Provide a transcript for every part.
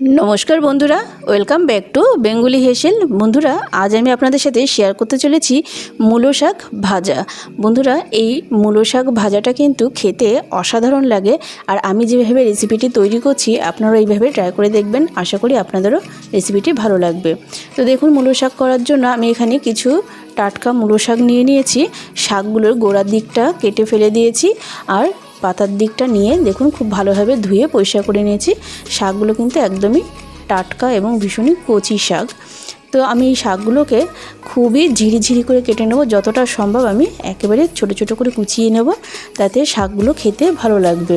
নমস্কার বন্ধুরা, welcome back to Bengali হেসেল। বন্ধুরা, আজ আমি আপনাদের সাথে শেয়ার করতে চলেছি মূলো শাক ভাজা। বন্ধুরা, এই মূলো শাক ভাজাটা কিন্তু খেতে অসাধারণ লাগে আর আমি যেভাবে রেসিপিটি তৈরি করছি আপনারা এইভাবে ট্রাই করে দেখবেন। আশা করি আপনাদেরও রেসিপিটি ভালো লাগবে। তো দেখুন, মূলো শাক করার জন্য আমি এখানে কিছু টাটকা মূলো শাক নিয়ে নিয়েছি। শাকগুলোর গোড়ার দিকটা কেটে ফেলে দিয়েছি আর পাতার দিকটা নিয়ে দেখুন খুব ভালোভাবে ধুয়ে পরিষ্কার করে নিয়েছি। শাকগুলো কিন্তু একদমই টাটকা এবং ভীষণই কচি শাক। তো আমি এই শাকগুলোকে খুবই ঝিরিঝিরি করে কেটে নেব, যতটা সম্ভব আমি একেবারে ছোট ছোট করে কুচিয়ে নেব, তাতে শাকগুলো খেতে ভালো লাগবে।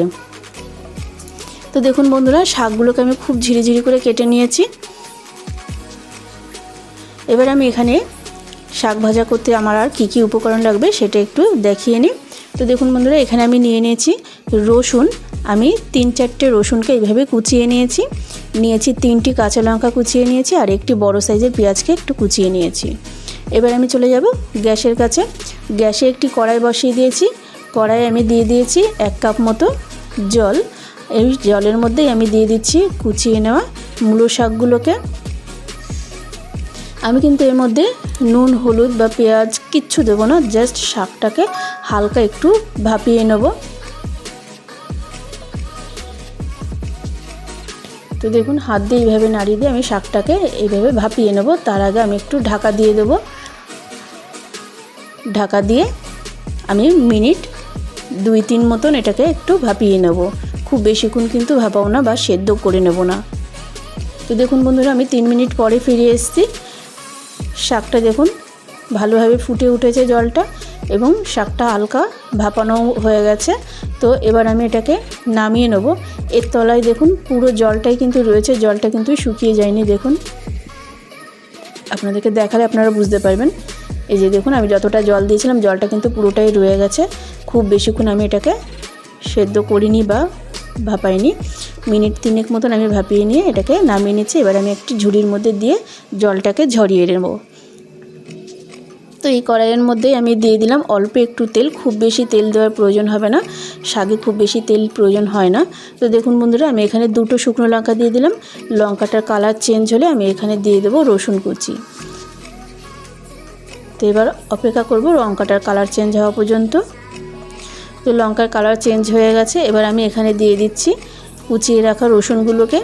তো দেখুন বন্ধুরা, শাকগুলোকে আমি খুব ঝিরিঝিরি করে কেটে নিয়েছি। এবার আমি এখানে শাক ভাজা করতে আমার আর কী কী উপকরণ লাগবে সেটা একটু দেখিয়ে নিই। তো দেখুন বন্ধুরা, এখানে আমি নিয়ে নিয়েছি রসুন। আমি তিন চারটে রসুনকে এইভাবে কুচিয়ে নিয়েছি। নিয়েছি তিনটি কাঁচা লঙ্কা কুচিয়ে নিয়েছি আর একটি বড় সাইজের পেঁয়াজকে একটু কুচিয়ে নিয়েছি। এবার আমি চলে যাব গ্যাসের কাছে। গ্যাসে একটি কড়াই বসিয়ে দিয়েছি। কড়াই আমি দিয়ে দিয়েছি এক কাপ মতো জল। এই জলের মধ্যেই আমি দিয়ে দিচ্ছি কুচিয়ে নেওয়া মূলো শাকগুলোকে। আমি কিন্তু এর মধ্যে নুন, হলুদ বা পেঁয়াজ কিচ্ছু দেবো না, জাস্ট শাকটাকে হালকা একটু ভাপিয়ে নেব। তো দেখুন, হাত দিয়ে এইভাবে নাড়িয়ে দিয়ে আমি শাকটাকে এইভাবে ভাপিয়ে নেব। তার আগে আমি একটু ঢাকা দিয়ে দেবো। ঢাকা দিয়ে আমি মিনিট দুই, তিন মতন এটাকে একটু ভাপিয়ে নেব। খুব বেশিক্ষণ কিন্তু ভাপাও না বা সেদ্ধ করে নেব না। তো দেখুন বন্ধুরা, আমি তিন মিনিট পরে ফিরে এসেছি। শাকটা দেখুন, ভালোভাবে ফুটে উঠেছে জলটা এবং শাকটা হালকা ভাপানো হয়ে গেছে। তো এবার আমি এটাকে নামিয়ে নেব। এর তলায় দেখুন, পুরো জলটাই কিন্তু রয়েছে, জলটা কিন্তু শুকিয়ে যায়নি, দেখুন। আপনাদেরকে দেখালে আপনারা বুঝতে পারবেন। এই যে দেখুন, আমি যতটা জল দিয়েছিলাম, জলটা কিন্তু পুরোটাই রয়ে গেছে। খুব বেশিক্ষণ আমি এটাকে সেদ্ধ করিনি বা ভাপাইনি। মিনিট তিনেক মতন আমি ভাপিয়ে নিয়ে এটাকে নামিয়ে নিচ্ছি। এবার আমি একটি ঝুড়ির মধ্যে দিয়ে জলটাকে ঝরিয়ে নেব। তো এই কড়াইয়ের মধ্যেই আমি দিয়ে দিলাম অল্প একটু তেল। খুব বেশি তেল দেওয়ার প্রয়োজন হবে না। শাকে খুব বেশি তেল প্রয়োজন হয় না। তো দেখুন বন্ধুরা, আমি এখানে দুটো শুকনো লঙ্কা দিয়ে দিলাম। লঙ্কাটার কালার চেঞ্জ হলে আমি এখানে দিয়ে দেবো রসুন কুচি। তো এবার অপেক্ষা করব লঙ্কাটার কালার চেঞ্জ হওয়া পর্যন্ত। তো লঙ্কার কালার চেঞ্জ হয়ে গেছে। এবার আমি এখানে দিয়ে দিচ্ছি কুচিয়ে রাখা রসুনগুলোকে।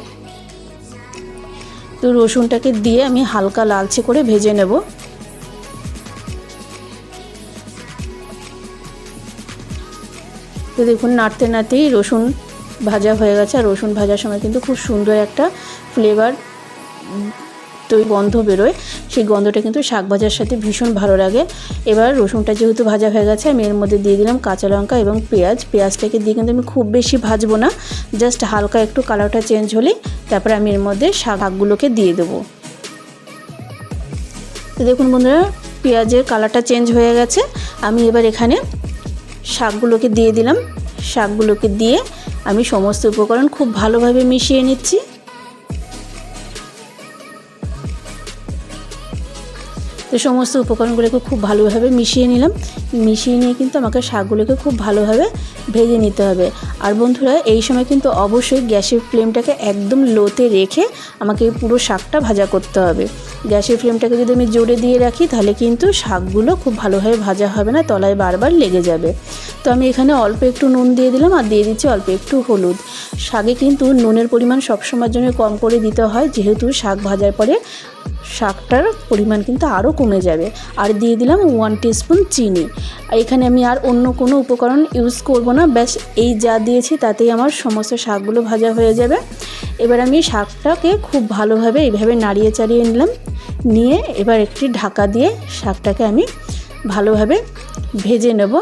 তো রসুনটাকে দিয়ে আমি হালকা লালচে করে ভেজে নেব। তো দেখুন নাড়তে নাড়তেই রসুন ভাজা হয়ে গেছে, আর রসুন ভাজার সময় কিন্তু খুব সুন্দর একটা ফ্লেভার তো গন্ধ বেরোয়। সেই গন্ধটা কিন্তু শাক ভাজার সাথে ভীষণ ভালো লাগে। এবার রসুনটা যেহেতু ভাজা হয়ে গেছে, আমি এর মধ্যে দিয়ে দিলাম কাঁচা লঙ্কা এবং পেঁয়াজ। পেঁয়াজটাকে দিয়ে কিন্তু আমি খুব বেশি ভাজবো না জাস্ট হালকা একটু কালারটা চেঞ্জ হলেই তারপরে আমি এর মধ্যে শাকগুলোকে দিয়ে দেবো। তো দেখুন বন্ধুরা, পেঁয়াজের কালারটা চেঞ্জ হয়ে গেছে। আমি এবার এখানে শাকগুলোকে দিয়ে দিলাম। শাকগুলোকে দিয়ে আমি সমস্ত উপকরণ খুব ভালোভাবে মিশিয়ে নিচ্ছি। তো সমস্ত উপকরণগুলোকে খুব ভালোভাবে মিশিয়ে নিলাম। মিশিয়ে নিয়ে কিন্তু আমাকে শাকগুলোকে খুব ভালোভাবে ভেজে নিতে হবে। আর বন্ধুরা, এই সময় কিন্তু অবশ্যই গ্যাসের ফ্লেমটাকে একদম লোতে রেখে আমাকে পুরো শাকটা ভাজা করতে হবে। গ্যাসের ফ্লেমটাকে যদি আমি জোরে দিয়ে রাখি, তাহলে কিন্তু শাকগুলো খুব ভালোভাবে ভাজা হবে না, তলায় বারবার লেগে যাবে। তো আমি এখানে অল্প একটু নুন দিয়ে দিলাম আর দিয়ে দিচ্ছি অল্প একটু হলুদ। শাকে কিন্তু নুনের পরিমাণ সবসময়ের জন্য কম করে দিতে হয়, যেহেতু শাক ভাজার পরে শাকটার পরিমাণ কিন্তু আরও কমে যাবে। আর দিয়ে দিলাম ওয়ান টিস্পুন চিনি। এখানে আমি আর অন্য কোনো উপকরণ ইউজ করব না, ব্যাস এই যা দিয়েছি তাতেই আমার সমস্ত শাকগুলো ভাজা হয়ে যাবে। এবার আমি শাকটাকে খুব ভালোভাবে এইভাবে নাড়িয়ে চাড়িয়ে নিলাম। নিয়ে এবার একটি ঢাকা দিয়ে শাকটাকে আমি ভালোভাবে ভেজে নেব।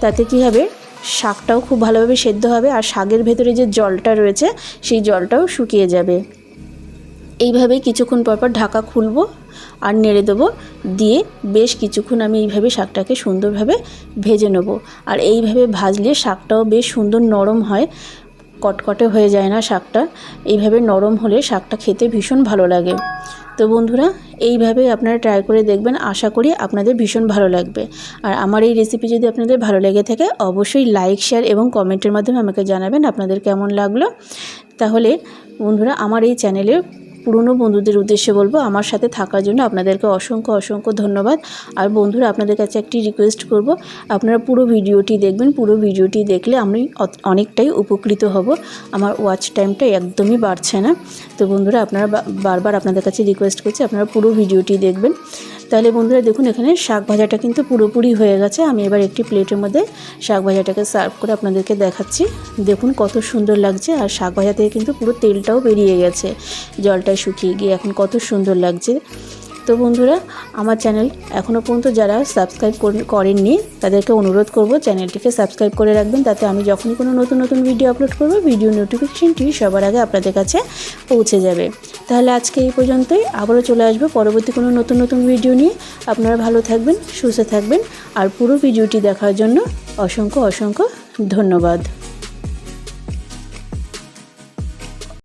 তাতে কী হবে? শাকটাও খুব ভালোভাবে সেদ্ধ হবে আর শাকের ভেতরে যে জলটা রয়েছে, সেই জলটাও শুকিয়ে যাবে। এইভাবে কিছুক্ষণ পর পর ঢাকা খুলবো আর নেড়ে দেবো। দিয়ে বেশ কিছুক্ষণ আমি এইভাবে শাকটাকে সুন্দরভাবে ভেজে নেব। আর এইভাবে ভাজলে শাকটাও বেশ সুন্দর নরম হয়। কটকটে হয়ে যায় না শাকটা। এইভাবে নরম হলে শাকটা খেতে ভীষণ ভালো লাগে। তো বন্ধুরা, এইভাবে আপনারা ট্রাই করে দেখবেন। আশা করি আপনাদের ভীষণ ভালো লাগবে। আর আমার এই রেসিপি যদি আপনাদের ভালো লেগে থাকে, অবশ্যই লাইক শেয়ার এবং কমেন্টের মাধ্যমে আমাকে জানাবেন আপনাদের কেমন লাগল। তাহলে বন্ধুরা, আমার এই চ্যানেলে পুরনো বন্ধুদের উদ্দেশ্যে বলব, আমার সাথে থাকার জন্য আপনাদেরকে অসংখ্য অসংখ্য ধন্যবাদ। আর বন্ধুরা, আপনাদের কাছে একটি রিকোয়েস্ট করব, আপনারা পুরো ভিডিওটি দেখবেন, পুরো ভিডিওটি দেখলে আমি অনেকটাই উপকৃত হব। আমার ওয়াচ টাইমটা একদমই বাড়ছে না। তো বন্ধুরা, আপনারা বারবার আপনাদের কাছে রিকোয়েস্ট করছি, আপনারা পুরো ভিডিওটি দেখবেন। তাহলে বন্ধুরা দেখুন, এখানে শাক ভাজাটা কিন্তু পুরোপুরি হয়ে গেছে। আমি এবার একটি প্লেটের মধ্যে শাক ভাজাটাকে সার্ভ করে আপনাদেরকে দেখাচ্ছি। দেখুন কত সুন্দর লাগছে আর শাক ভাজা থেকে কিন্তু পুরো তেলটাও বেরিয়ে গেছে। জলটা শুকিয়ে গিয়ে এখন কত সুন্দর লাগছে। তো বন্ধুরা, আমার চ্যানেল এখনও পর্যন্ত যারা সাবস্ক্রাইব করেননি, তাদেরকে অনুরোধ করব চ্যানেলটিকে সাবস্ক্রাইব করে রাখবেন, তাতে আমি যখনই কোনো নতুন নতুন ভিডিও আপলোড করব ভিডিও নোটিফিকেশনটি সবার আগে আপনাদের কাছে পৌঁছে যাবে। তাহলে আজকে এই পর্যন্তই, আবারও চলে আসব পরবর্তী কোনো নতুন নতুন ভিডিও নিয়ে। আপনারা ভালো থাকবেন, সুস্থ থাকবেন, আর পুরো ভিডিওটি দেখার জন্য অসংখ্য অসংখ্য ধন্যবাদ।